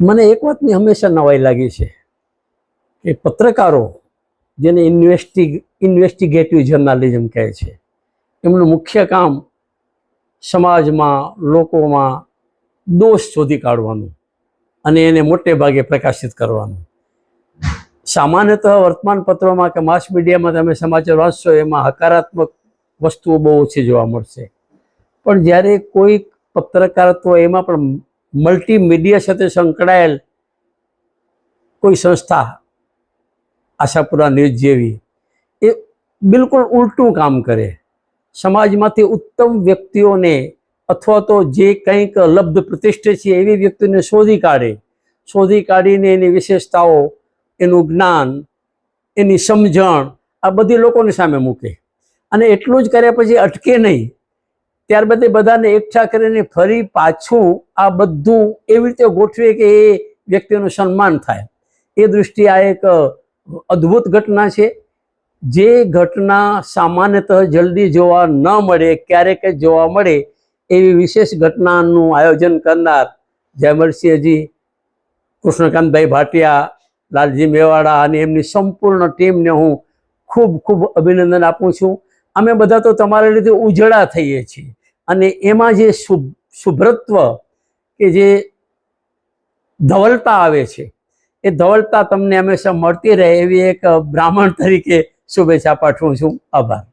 મને એક વાતની હંમેશા નવાઈ લાગી છે કે પત્રકારો જેને ઇન્વેસ્ટિ ઇન્વેસ્ટિગેટિવ જર્નાલિઝમ કહે છે, એમનું મુખ્ય કામ સમાજમાં, લોકોમાં દોષ શોધી કાઢવાનું અને એને મોટે ભાગે પ્રકાશિત કરવાનું. સામાન્યતઃ વર્તમાનપત્રોમાં કે માસ મીડિયામાં તમે સમાચાર વાંચશો, એમાં હકારાત્મક વસ્તુઓ બહુ ઓછી જોવા મળશે. પણ જ્યારે કોઈ પત્રકારત્વ એમાં પણ મલ્ટીમીડિયા સાથે સંકળાયેલ કોઈ સંસ્થા આશાપુરા ન્યૂઝ જેવી, એ બિલકુલ ઉલટું કામ કરે. સમાજમાંથી ઉત્તમ વ્યક્તિઓને અથવા તો જે કંઈક લબ્ધ પ્રતિષ્ઠિત છે એવી વ્યક્તિને શોધી કાઢે. શોધી કાઢીને એની વિશેષતાઓ, એનું જ્ઞાન, એની સમજણ આ બધી લોકોની સામે મૂકે. અને એટલું જ કર્યા પછી અટકે નહીં. ત્યારબાદ એ બધાને એકઠા કરીને ફરી પાછું આ બધું એવી રીતે ગોઠવે કે એ વ્યક્તિનું સન્માન થાય. એ દૃષ્ટિએ આ એક અદ્ભુત ઘટના છે. જે ઘટના સામાન્યતઃ જલ્દી જોવા ન મળે, ક્યારેક જ જોવા મળે, એવી વિશેષ ઘટનાનું આયોજન કરનાર જયમરસિંહજી કૃષ્ણકાંતભાઈ ભાટિયા, લાલજી મેવાડા અને એમની સંપૂર્ણ ટીમને હું ખૂબ ખૂબ અભિનંદન આપું છું. અમે બધા તો તમારા લીધે ઉજળા થઈએ છીએ. અને એમાં જે શુભ, શુભ્રત્વ કે જે ધવલતા આવે છે, એ ધવલતા તમને હંમેશા મળતી રહે એવી એક બ્રાહ્મણ તરીકે શુભેચ્છા પાઠવું છું. આભાર.